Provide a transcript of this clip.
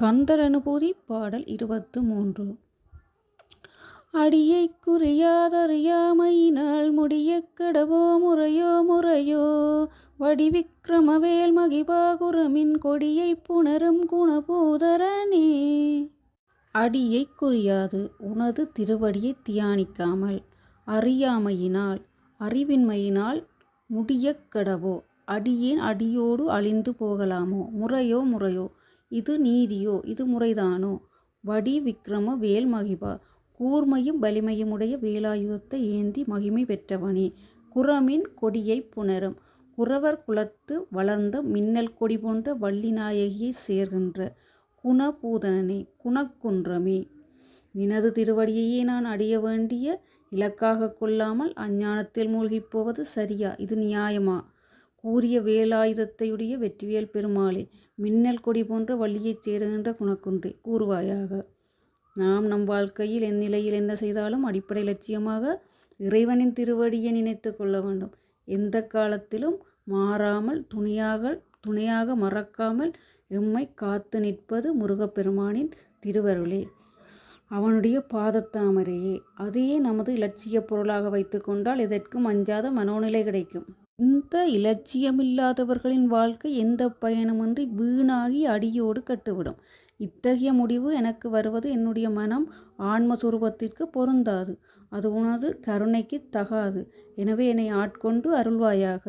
கந்தரனுபூரி பாடல் இருபத்து மூன்று. அடியைக் குறியாதறியாமையினால் முடியக் கடவோ முறையோ முறையோ வடிவிக்ரமவேல் மகிபாகுரமின் கொடியைப் புணரும் குணபூதரனே அடியைக் குறியாது உனது திருவடியை தியானிக்காமல் அறியாமையினால் அறிவின்மையினால் முடியக் கடவோ அடியேன் அடியோடு அழிந்து போகலாமோ முறையோ முறையோ இது நீதியோ? இது முறைதானோ? வடி விக்ரம வேல் மகிபா கூர்மையும் வலிமையுமுடைய வேலாயுதத்தை ஏந்தி மகிமை பெற்றவனே. குரமின் கொடியை புணரும். குரவர் குலத்து வளர்ந்த மின்னல் கொடி போன்ற வள்ளிநாயகியை சேர்கின்ற குணபூதனனே குணக்குன்றமே. நினது திருவடியையே நான் அடைய வேண்டிய இலக்காக கொள்ளாமல் அஞ்ஞானத்தில் மூழ்கிப் போவது சரியா? இது நியாயமா? கூறிய வேலாயுதத்தையுடைய வெற்றிவேல் பெருமாளே மின்னல் கொடி போன்ற வள்ளியைச் சேருகின்ற குணக்குன்றே. கூறுவாயாக நாம் நம் வாழ்க்கையில் என் நிலையில் என்ன செய்தாலும் அடிப்படை லட்சியமாக இறைவனின் திருவடியை நினைத்து கொள்ள வேண்டும். எந்த காலத்திலும் மாறாமல் துணியாக துணையாக மறக்காமல் எம்மை காத்து நிற்பது முருகப்பெருமானின் திருவருளே. அவனுடைய பாதத்தாமரையே அதையே நமது இலட்சிய பொருளாக வைத்து கொண்டால் எதற்கும் அஞ்சாத மனோநிலை கிடைக்கும். இந்த இலட்சியமில்லாதவர்களின் வாழ்க்கை எந்த பயணமின்றி வீணாகி அடியோடு கட்டுவிடும். இத்தகைய முடிவு எனக்கு வருவது என்னுடைய மனம் ஆன்மஸ்வரூபத்திற்கு பொருந்தாது. அது உனது கருணைக்கு தகாது. எனவே என்னை ஆட்கொண்டு அருள்வாயாக.